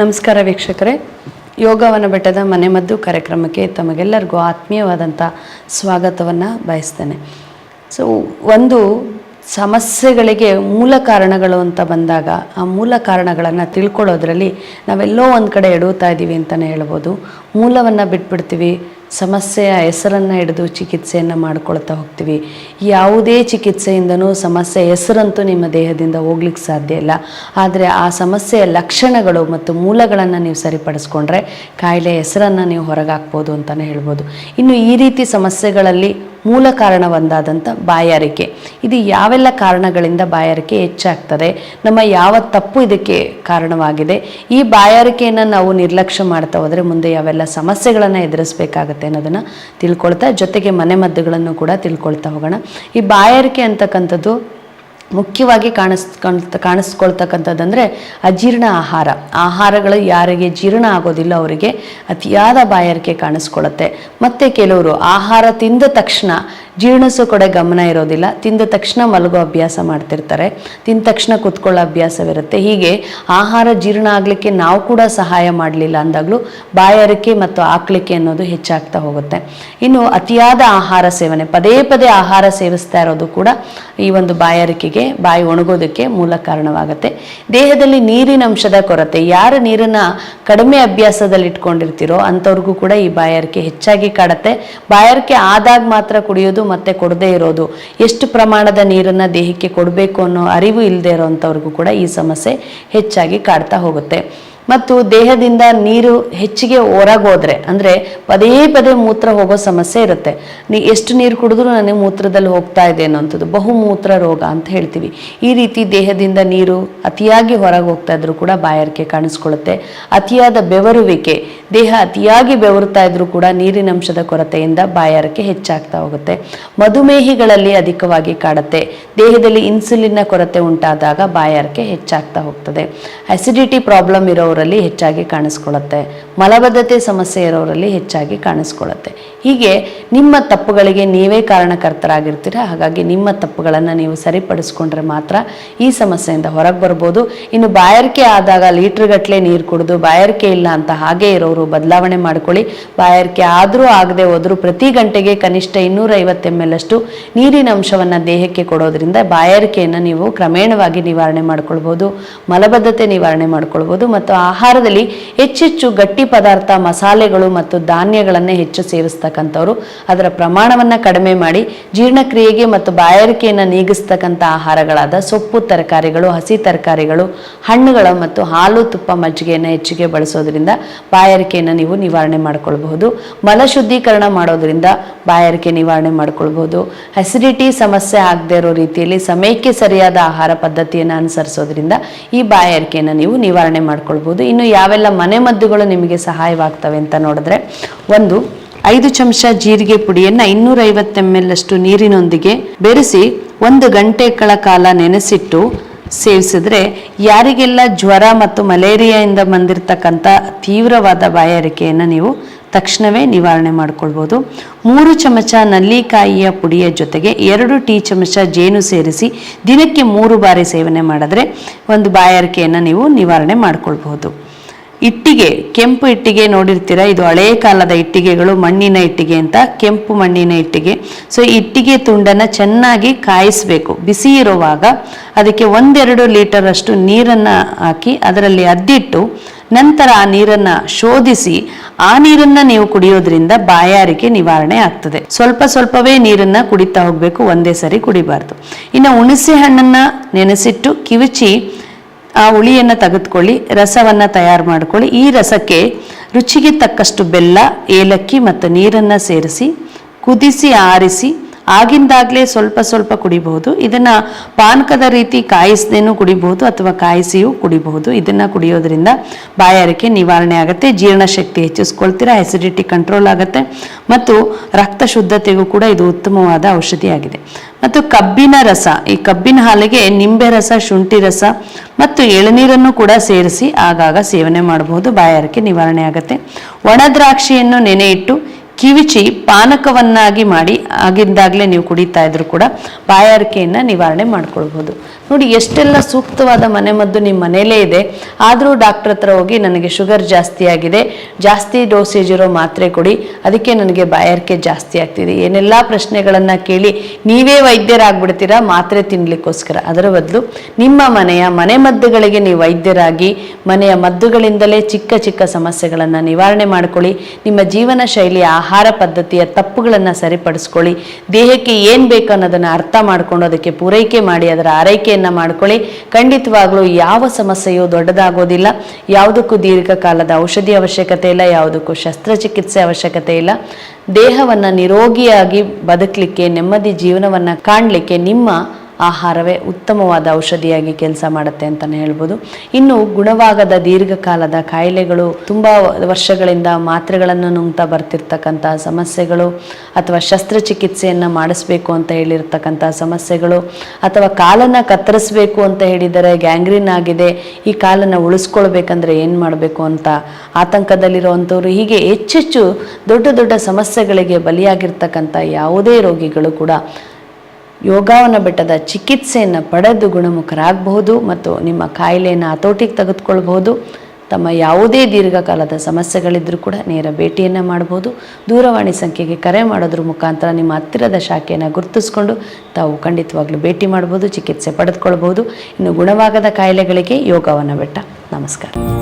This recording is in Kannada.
ನಮಸ್ಕಾರ ವೀಕ್ಷಕರೇ. ಯೋಗವನ ಬೆಟ್ಟದ ಮನೆಮದ್ದು ಕಾರ್ಯಕ್ರಮಕ್ಕೆ ತಮಗೆಲ್ಲರಿಗೂ ಆತ್ಮೀಯವಾದಂಥ ಸ್ವಾಗತವನ್ನು ಬಯಸ್ತೇನೆ. ಸೊ ಒಂದು ಸಮಸ್ಯೆಗಳಿಗೆ ಮೂಲ ಕಾರಣಗಳು ಅಂತ ಬಂದಾಗ ಆ ಮೂಲ ಕಾರಣಗಳನ್ನು ತಿಳ್ಕೊಳ್ಳೋದ್ರಲ್ಲಿ ನಾವೆಲ್ಲೋ ಒಂದು ಕಡೆ ಎಡುತ್ತಾ ಇದ್ದೀವಿ ಅಂತಲೇ ಹೇಳ್ಬೋದು. ಮೂಲವನ್ನು ಬಿಟ್ಬಿಡ್ತೀವಿ. ಸಮಸ್ಯೆಯ ಹೆಸರನ್ನು ಹಿಡಿದು ಚಿಕಿತ್ಸೆಯನ್ನು ಮಾಡ್ಕೊಳ್ತಾ ಹೋಗ್ತೀವಿ. ಯಾವುದೇ ಚಿಕಿತ್ಸೆಯಿಂದನೂ ಸಮಸ್ಯೆ ಹೆಸರಂತೂ ನಿಮ್ಮ ದೇಹದಿಂದ ಹೋಗ್ಲಿಕ್ಕೆ ಸಾಧ್ಯ ಇಲ್ಲ. ಆದರೆ ಆ ಸಮಸ್ಯೆಯ ಲಕ್ಷಣಗಳು ಮತ್ತು ಮೂಲಗಳನ್ನು ನೀವು ಸರಿಪಡಿಸ್ಕೊಂಡ್ರೆ ಕಾಯಿಲೆ ಹೆಸರನ್ನು ನೀವು ಹೊರಗಾಕ್ಬೋದು ಅಂತಲೇ ಹೇಳ್ಬೋದು. ಇನ್ನು ಈ ರೀತಿ ಸಮಸ್ಯೆಗಳಲ್ಲಿ ಮೂಲ ಕಾರಣ ಒಂದಾದಂಥ ಬಾಯಾರಿಕೆ. ಇದು ಯಾವೆಲ್ಲ ಕಾರಣಗಳಿಂದ ಬಾಯಾರಿಕೆ ಹೆಚ್ಚಾಗ್ತದೆ? ನಮ್ಮ ಯಾವ ತಪ್ಪು ಇದಕ್ಕೆ ಕಾರಣವಾಗಿದೆ? ಈ ಬಾಯಾರಿಕೆಯನ್ನು ನಾವು ನಿರ್ಲಕ್ಷ್ಯ ಮಾಡ್ತಾ ಹೋದರೆ ಮುಂದೆ ಯಾವೆಲ್ಲ ಸಮಸ್ಯೆಗಳನ್ನು ಎದುರಿಸಬೇಕಾಗತ್ತೆ ಅನ್ನೋದನ್ನು ತಿಳ್ಕೊಳ್ತಾ, ಜೊತೆಗೆ ಮನೆಮದ್ದುಗಳನ್ನು ಕೂಡ ತಿಳ್ಕೊಳ್ತಾ ಹೋಗೋಣ. ಈ ಬಾಯಾರಿಕೆ ಅಂತಕ್ಕಂಥದ್ದು ಮುಖ್ಯವಾಗಿ ಕಾಣಿಸ್ ಕಾಣಿಸ್ಕೊಳ್ತಕ್ಕಂಥದ್ದಂದರೆ ಅಜೀರ್ಣ ಆಹಾರ. ಆಹಾರಗಳು ಯಾರಿಗೆ ಜೀರ್ಣ ಆಗೋದಿಲ್ಲ ಅವರಿಗೆ ಅತಿಯಾದ ಬಾಯಾರಿಕೆ ಕಾಣಿಸ್ಕೊಳ್ಳುತ್ತೆ ಮತ್ತು ಕೆಲವರು ಆಹಾರ ತಿಂದ ತಕ್ಷಣ ಜೀರ್ಣಿಸೋ ಕಡೆ ಗಮನ ಇರೋದಿಲ್ಲ, ತಿಂದ ತಕ್ಷಣ ಮಲಗೋ ಅಭ್ಯಾಸ ಮಾಡ್ತಿರ್ತಾರೆ, ತಿಂದ ತಕ್ಷಣ ಕೂತ್ಕೊಳ್ಳೋ ಅಭ್ಯಾಸವಿರುತ್ತೆ. ಹೀಗೆ ಆಹಾರ ಜೀರ್ಣ ಆಗಲಿಕ್ಕೆ ನಾವು ಕೂಡ ಸಹಾಯ ಮಾಡಲಿಲ್ಲ ಅಂದಾಗಲೂ ಬಾಯಾರಿಕೆ ಮತ್ತು ಆಕ್ಲಿಕೆ ಅನ್ನೋದು ಹೆಚ್ಚಾಗ್ತಾ ಹೋಗುತ್ತೆ. ಇನ್ನು ಅತಿಯಾದ ಆಹಾರ ಸೇವನೆ, ಪದೇ ಪದೇ ಆಹಾರ ಸೇವಿಸ್ತಾ ಇರೋದು ಕೂಡ ಈ ಒಂದು ಬಾಯಾರಿಕೆಗೆ ಬಾಯಿ ಒಣಗೋದಕ್ಕೆ ಮೂಲ ಕಾರಣವಾಗುತ್ತೆ. ದೇಹದಲ್ಲಿ ನೀರಿನ ಅಂಶದ ಕೊರತೆ, ಯಾರು ನೀರನ್ನ ಕಡಿಮೆ ಅಭ್ಯಾಸದಲ್ಲಿ ಇಟ್ಕೊಂಡಿರ್ತೀರೋ ಅಂಥವ್ರಿಗೂ ಕೂಡ ಈ ಬಾಯಾರಿಕೆ ಹೆಚ್ಚಾಗಿ ಕಾಡುತ್ತೆ. ಬಾಯಾರಿಕೆ ಆದಾಗ ಮಾತ್ರ ಕುಡಿಯೋದು ಮತ್ತೆ ಕೊಡದೇ ಇರೋದು. ಎಷ್ಟು ಪ್ರಮಾಣದ ನೀರನ್ನು ದೇಹಕ್ಕೆ ಕೊಡಬೇಕು ಅನ್ನೋ ಅರಿವು ಇಲ್ಲದೆ ಇರೋವಂಥವ್ರಿಗೂ ಕೂಡ ಈ ಸಮಸ್ಯೆ ಹೆಚ್ಚಾಗಿ ಕಾಡ್ತಾ ಹೋಗುತ್ತೆ. ಮತ್ತು ದೇಹದಿಂದ ನೀರು ಹೆಚ್ಚಿಗೆ ಹೊರಗೋದ್ರೆ, ಅಂದರೆ ಪದೇ ಪದೇ ಮೂತ್ರ ಹೋಗೋ ಸಮಸ್ಯೆ ಇರುತ್ತೆ. ನೀ ಎಷ್ಟು ನೀರು ಕುಡಿದ್ರೂ ನನಗೆ ಮೂತ್ರದಲ್ಲಿ ಹೋಗ್ತಾ ಇದೆ ಅನ್ನೋಂಥದ್ದು, ಬಹುಮೂತ್ರ ರೋಗ ಅಂತ ಹೇಳ್ತೀವಿ. ಈ ರೀತಿ ದೇಹದಿಂದ ನೀರು ಅತಿಯಾಗಿ ಹೊರಗೆ ಹೋಗ್ತಾ ಇದ್ರೂ ಕೂಡ ಬಾಯಾರಿಕೆ ಕಾಣಿಸ್ಕೊಳ್ಳುತ್ತೆ. ಅತಿಯಾದ ಬೆವರುವಿಕೆ ದೇಹ ಅತಿಯಾಗಿ ಬೆವರುತ್ತಾ ಇದ್ರೂ ಕೂಡ ನೀರಿನ ಅಂಶದ ಕೊರತೆಯಿಂದ ಬಾಯಾರಕ್ಕೆ ಹೆಚ್ಚಾಗ್ತಾ ಹೋಗುತ್ತೆ. ಮಧುಮೇಹಿಗಳಲ್ಲಿ ಅಧಿಕವಾಗಿ ಕಾಡುತ್ತೆ. ದೇಹದಲ್ಲಿ ಇನ್ಸುಲಿನ್ನ ಕೊರತೆ ಉಂಟಾದಾಗ ಬಾಯಾರಕ್ಕೆ ಹೆಚ್ಚಾಗ್ತಾ ಹೋಗ್ತದೆ. ಅಸಿಡಿಟಿ ಪ್ರಾಬ್ಲಮ್ ಇರೋರಲ್ಲಿ ಹೆಚ್ಚಾಗಿ ಕಾಣಿಸ್ಕೊಳ್ಳುತ್ತೆ. ಮಲಬದ್ಧತೆ ಸಮಸ್ಯೆ ಇರೋರಲ್ಲಿ ಹೆಚ್ಚಾಗಿ ಕಾಣಿಸ್ಕೊಳ್ಳುತ್ತೆ. ಹೀಗೆ ನಿಮ್ಮ ತಪ್ಪುಗಳಿಗೆ ನೀವೇ ಕಾರಣಕರ್ತರಾಗಿರ್ತೀರ? ಹಾಗಾಗಿ ನಿಮ್ಮ ತಪ್ಪುಗಳನ್ನು ನೀವು ಸರಿಪಡಿಸ್ಕೊಂಡ್ರೆ ಮಾತ್ರ ಈ ಸಮಸ್ಯೆಯಿಂದ ಹೊರಗೆ ಬರ್ಬೋದು. ಇನ್ನು ಬಾಯಾರಿಕೆ ಆದಾಗ ಲೀಟ್ರ್ಗಟ್ಟಲೆ ನೀರು ಕುಡಿದು ಬಾಯಾರಿಕೆ ಇಲ್ಲ ಅಂತ ಹಾಗೆ ಇರೋರು ಬದಲಾವಣೆ ಮಾಡ್ಕೊಳ್ಳಿ. ಬಾಯಾರಿಕೆ ಆದರೂ ಆಗದೆ ಹೋದರೂ ಪ್ರತಿ ಗಂಟೆಗೆ ಕನಿಷ್ಠ ಇನ್ನೂರ ಐವತ್ತು ನೀರಿನ ಅಂಶವನ್ನು ದೇಹಕ್ಕೆ ಕೊಡೋದ್ರಿಂದ ಬಾಯಾರಿಕೆಯನ್ನು ನೀವು ಕ್ರಮೇಣವಾಗಿ ನಿವಾರಣೆ ಮಾಡ್ಕೊಳ್ಬೋದು, ಮಲಬದ್ಧತೆ ನಿವಾರಣೆ ಮಾಡ್ಕೊಳ್ಬೋದು ಮತ್ತು ಆಹಾರದಲ್ಲಿ ಹೆಚ್ಚೆಚ್ಚು ಗಟ್ಟಿ ಪದಾರ್ಥ, ಮಸಾಲೆಗಳು ಮತ್ತು ಧಾನ್ಯಗಳನ್ನು ಹೆಚ್ಚು ಸೇವಿಸ್ತಕ್ಕಂಥವ್ರು. ಅದರ ಪ್ರಮಾಣವನ್ನು ಕಡಿಮೆ ಮಾಡಿ ಜೀರ್ಣಕ್ರಿಯೆಗೆ ಮತ್ತು ಬಾಯಾರಿಕೆಯನ್ನು ನೀಗಿಸ್ತಕ್ಕಂಥ ಆಹಾರಗಳಾದ ಸೊಪ್ಪು, ತರಕಾರಿಗಳು, ಹಸಿ ತರಕಾರಿಗಳು, ಹಣ್ಣುಗಳು ಮತ್ತು ಹಾಲು ತುಪ್ಪ ಮಜ್ಜಿಗೆಯನ್ನು ಹೆಚ್ಚಿಗೆ ಬಳಸೋದ್ರಿಂದ ಬಾಯಾರಿಕೆಯನ್ನು ನೀವು ನಿವಾರಣೆ ಮಾಡ್ಕೊಳ್ಬಹುದು. ಮಲ ಶುದ್ಧೀಕರಣ ಮಾಡೋದ್ರಿಂದ ಬಾಯಾರಿಕೆ ನಿವಾರಣೆ ಮಾಡ್ಕೊಳ್ಬಹುದು. ಅಸಿಡಿಟಿ ಸಮಸ್ಯೆ ಆಗದೆ ಇರೋ ರೀತಿಯಲ್ಲಿ ಸಮಯಕ್ಕೆ ಸರಿಯಾದ ಆಹಾರ ಪದ್ಧತಿಯನ್ನು ಅನುಸರಿಸೋದ್ರಿಂದ ಈ ಬಾಯಾರಿಕೆಯನ್ನು ನೀವು ನಿವಾರಣೆ ಮಾಡ್ಕೊಳ್ಬಹುದು. ಇನ್ನು ಯಾವೆಲ್ಲ ಮನೆಮದ್ದುಗಳು ನಿಮಗೆ ಸಹಾಯವಾಗ್ತವೆ ಅಂತ ನೋಡಿದ್ರೆ, ಒಂದು, ಐದು ಚಮಚ ಜೀರಿಗೆ ಪುಡಿಯನ್ನು ಇನ್ನೂರೈವತ್ತು ಎಂ ಅಷ್ಟು ನೀರಿನೊಂದಿಗೆ ಬೆರೆಸಿ ಒಂದು ಗಂಟೆಗಳ ಕಾಲ ನೆನೆಸಿಟ್ಟು ಸೇವಿಸಿದ್ರೆ ಯಾರಿಗೆಲ್ಲ ಜ್ವರ ಮತ್ತು ಮಲೇರಿಯಾಯಿಂದ ಬಂದಿರತಕ್ಕಂಥ ತೀವ್ರವಾದ ಬಾಯಾರಿಕೆಯನ್ನು ನೀವು ತಕ್ಷಣವೇ ನಿವಾರಣೆ ಮಾಡಿಕೊಳ್ಬೋದು. ಮೂರು ಚಮಚ ನಲ್ಲಿಕಾಯಿಯ ಪುಡಿಯ ಜೊತೆಗೆ ಎರಡು ಟೀ ಚಮಚ ಜೇನು ಸೇರಿಸಿ ದಿನಕ್ಕೆ ಮೂರು ಬಾರಿ ಸೇವನೆ ಮಾಡಿದ್ರೆ ಒಂದು ಬಾಯಾರಿಕೆಯನ್ನು ನೀವು ನಿವಾರಣೆ ಮಾಡ್ಕೊಳ್ಬಹುದು. ಇಟ್ಟಿಗೆ, ಕೆಂಪು ಇಟ್ಟಿಗೆ ನೋಡಿರ್ತೀರಾ? ಇದು ಹಳೇ ಕಾಲದ ಇಟ್ಟಿಗೆಗಳು, ಮಣ್ಣಿನ ಇಟ್ಟಿಗೆ ಅಂತ, ಕೆಂಪು ಮಣ್ಣಿನ ಇಟ್ಟಿಗೆ. ಸೊ ಇಟ್ಟಿಗೆ ತುಂಡನ್ನು ಚೆನ್ನಾಗಿ ಕಾಯಿಸಬೇಕು. ಬಿಸಿ ಇರುವಾಗ ಅದಕ್ಕೆ ಒಂದೆರಡು ಲೀಟರ್ ಅಷ್ಟು ನೀರನ್ನು ಹಾಕಿ ಅದರಲ್ಲಿ ಅದ್ದಿಟ್ಟು ನಂತರ ಆ ನೀರನ್ನು ಶೋಧಿಸಿ, ಆ ನೀರನ್ನ ನೀವು ಕುಡಿಯೋದ್ರಿಂದ ಬಾಯಾರಿಕೆ ನಿವಾರಣೆ ಆಗ್ತದೆ. ಸ್ವಲ್ಪ ಸ್ವಲ್ಪವೇ ನೀರನ್ನ ಕುಡಿತಾ ಹೋಗಬೇಕು, ಒಂದೇ ಸರಿ ಕುಡಿಬಾರ್ದು. ಇನ್ನು ಹುಣಸೆ ಹಣ್ಣನ್ನ ನೆನೆಸಿಟ್ಟು ಕಿವುಚಿ ಆ ಹುಳಿಯನ್ನು ತೆಗೆದುಕೊಳ್ಳಿ, ರಸವನ್ನು ತಯಾರು ಮಾಡ್ಕೊಳ್ಳಿ. ಈ ರಸಕ್ಕೆ ರುಚಿಗೆ ತಕ್ಕಷ್ಟು ಬೆಲ್ಲ, ಏಲಕ್ಕಿ ಮತ್ತು ನೀರನ್ನು ಸೇರಿಸಿ, ಕುದಿಸಿ, ಆರಿಸಿ ಆಗಿಂದಾಗಲೇ ಸ್ವಲ್ಪ ಸ್ವಲ್ಪ ಕುಡಿಬಹುದು. ಇದನ್ನ ಪಾನಕದ ರೀತಿ ಕಾಯಿಸದೇನೂ ಕುಡಿಬಹುದು ಅಥವಾ ಕಾಯಿಸಿಯೂ ಕುಡಿಬಹುದು. ಇದನ್ನ ಕುಡಿಯೋದ್ರಿಂದ ಬಾಯಾರಿಕೆ ನಿವಾರಣೆ ಆಗುತ್ತೆ. ಜೀರ್ಣಶಕ್ತಿ ಹೆಚ್ಚಿಸ್ಕೊಳ್ತೀರಾ ಅಸಿಡಿಟಿ ಕಂಟ್ರೋಲ್ ಆಗುತ್ತೆ ಮತ್ತು ರಕ್ತ ಶುದ್ಧತೆಗೂ ಕೂಡ ಇದು ಉತ್ತಮವಾದ ಔಷಧಿಯಾಗಿದೆ. ಮತ್ತು ಕಬ್ಬಿನ ರಸ, ಈ ಕಬ್ಬಿನ ಹಾಲಿಗೆ ನಿಂಬೆ ರಸ, ಶುಂಠಿ ರಸ ಮತ್ತು ಎಳನೀರನ್ನು ಕೂಡ ಸೇರಿಸಿ ಆಗಾಗ ಸೇವನೆ ಮಾಡಬಹುದು. ಬಾಯಾರಿಕೆ ನಿವಾರಣೆ ಆಗುತ್ತೆ. ಒಣ ದ್ರಾಕ್ಷಿಯನ್ನು ನೆನೆ ಇಟ್ಟು ಕಿವಿಚಿ ಪಾನಕವನ್ನಾಗಿ ಮಾಡಿ ಆಗಿಂದಾಗಲೇ ನೀವು ಕುಡಿತಾ ಇದ್ರು ಕೂಡ ಬಾಯಾರಿಕೆಯನ್ನು ನಿವಾರಣೆ ಮಾಡ್ಕೊಳ್ಬೋದು ನೋಡಿ, ಎಷ್ಟೆಲ್ಲ ಸೂಕ್ತವಾದ ಮನೆಮದ್ದು ನಿಮ್ಮ ಮನೇಲೇ ಇದೆ. ಆದರೂ ಡಾಕ್ಟ್ರ್ ಹತ್ರ ಹೋಗಿ ನನಗೆ ಶುಗರ್ ಜಾಸ್ತಿ ಆಗಿದೆ. ಜಾಸ್ತಿ ಡೋಸೇಜ್ ಇರೋ ಮಾತ್ರೆ ಕೊಡಿ. ಅದಕ್ಕೆ ನನಗೆ ಬಾಯಾರಿಕೆ ಜಾಸ್ತಿ ಆಗ್ತಿದೆ. ಏನೆಲ್ಲ ಪ್ರಶ್ನೆಗಳನ್ನು ಕೇಳಿ ನೀವೇ ವೈದ್ಯರಾಗ್ಬಿಡ್ತೀರಾ? ಮಾತ್ರೆ ತಿನ್ನಲಿಕ್ಕೋಸ್ಕರ ಅದರ ಬದಲು ನಿಮ್ಮ ಮನೆಯ ಮನೆಮದ್ದುಗಳಿಗೆ ನೀವು ವೈದ್ಯರಾಗಿ, ಮನೆಯ ಮದ್ದುಗಳಿಂದಲೇ ಚಿಕ್ಕ ಚಿಕ್ಕ ಸಮಸ್ಯೆಗಳನ್ನು ನಿವಾರಣೆ ಮಾಡ್ಕೊಳ್ಳಿ. ನಿಮ್ಮ ಜೀವನ ಶೈಲಿಯ ಆಹಾರ ಪದ್ಧತಿಯ ತಪ್ಪುಗಳನ್ನು ಸರಿಪಡಿಸ್ಕೊಳ್ಳಿ. ದೇಹಕ್ಕೆ ಏನು ಬೇಕು ಅನ್ನೋದನ್ನು ಅರ್ಥ ಮಾಡಿಕೊಂಡು ಅದಕ್ಕೆ ಪೂರೈಕೆ ಮಾಡಿ, ಅದರ ಆರೈಕೆಯನ್ನು ಮಾಡ್ಕೊಳ್ಳಿ. ಖಂಡಿತವಾಗ್ಲೂ ಯಾವ ಸಮಸ್ಯೆಯೂ ದೊಡ್ಡದಾಗೋದಿಲ್ಲ. ಯಾವುದಕ್ಕೂ ದೀರ್ಘಕಾಲದ ಔಷಧಿ ಅವಶ್ಯಕತೆ ಇಲ್ಲ, ಯಾವುದಕ್ಕೂ ಶಸ್ತ್ರಚಿಕಿತ್ಸೆ ಅವಶ್ಯಕತೆ ಇಲ್ಲ. ದೇಹವನ್ನು ನಿರೋಗಿಯಾಗಿ ಬದುಕಲಿಕ್ಕೆ, ನೆಮ್ಮದಿ ಜೀವನವನ್ನು ಕಾಣಲಿಕ್ಕೆ ನಿಮ್ಮ ಆಹಾರವೇ ಉತ್ತಮವಾದ ಔಷಧಿಯಾಗಿ ಕೆಲಸ ಮಾಡುತ್ತೆ ಅಂತಲೇ ಹೇಳ್ಬೋದು. ಇನ್ನು ಗುಣವಾಗದ ದೀರ್ಘಕಾಲದ ಕಾಯಿಲೆಗಳು ತುಂಬ ವರ್ಷಗಳಿಂದ ಮಾತ್ರೆಗಳನ್ನು ನುಂಗ್ತಾ ಬರ್ತಿರ್ತಕ್ಕಂಥ ಸಮಸ್ಯೆಗಳು ಅಥವಾ ಶಸ್ತ್ರಚಿಕಿತ್ಸೆಯನ್ನು ಮಾಡಿಸ್ಬೇಕು ಅಂತ ಹೇಳಿರ್ತಕ್ಕಂಥ ಸಮಸ್ಯೆಗಳು ಅಥವಾ ಕಾಲನ್ನು ಕತ್ತರಿಸಬೇಕು ಅಂತ ಹೇಳಿದರೆ ಗ್ಯಾಂಗ್ರೀನ್ ಆಗಿದೆ, ಈ ಕಾಲನ್ನು ಉಳಿಸ್ಕೊಳ್ಬೇಕಂದ್ರೆ ಏನು ಮಾಡಬೇಕು ಅಂತ ಆತಂಕದಲ್ಲಿರುವಂಥವ್ರು ಹೀಗೆ ಹೆಚ್ಚೆಚ್ಚು ದೊಡ್ಡ ದೊಡ್ಡ ಸಮಸ್ಯೆಗಳಿಗೆ ಬಲಿಯಾಗಿರ್ತಕ್ಕಂಥ ಯಾವುದೇ ರೋಗಿಗಳು ಕೂಡ ಯೋಗಾವನ ಬೆಟ್ಟದ ಚಿಕಿತ್ಸೆಯನ್ನು ಪಡೆದು ಗುಣಮುಖರಾಗಬಹುದು ಮತ್ತು ನಿಮ್ಮ ಕಾಯಿಲೆಯನ್ನು ಹತೋಟಿಗೆ ತೆಗೆದುಕೊಳ್ಬಹುದು. ತಮ್ಮ ಯಾವುದೇ ದೀರ್ಘಕಾಲದ ಸಮಸ್ಯೆಗಳಿದ್ದರೂ ಕೂಡ ನೇರ ಭೇಟಿಯನ್ನು ಮಾಡ್ಬೋದು ದೂರವಾಣಿ ಸಂಖ್ಯೆಗೆ ಕರೆ ಮಾಡೋದ್ರ ಮುಖಾಂತರ ನಿಮ್ಮ ಹತ್ತಿರದ ಶಾಖೆಯನ್ನು ಗುರುತಿಸ್ಕೊಂಡು ತಾವು ಖಂಡಿತವಾಗ್ಲೂ ಭೇಟಿ ಮಾಡ್ಬೋದು ಚಿಕಿತ್ಸೆ ಪಡೆದುಕೊಳ್ಬೋದು ಇನ್ನು ಗುಣವಾಗದ ಕಾಯಿಲೆಗಳಿಗೆ ಯೋಗವನ್ನು ಬೆಟ್ಟ. ನಮಸ್ಕಾರ.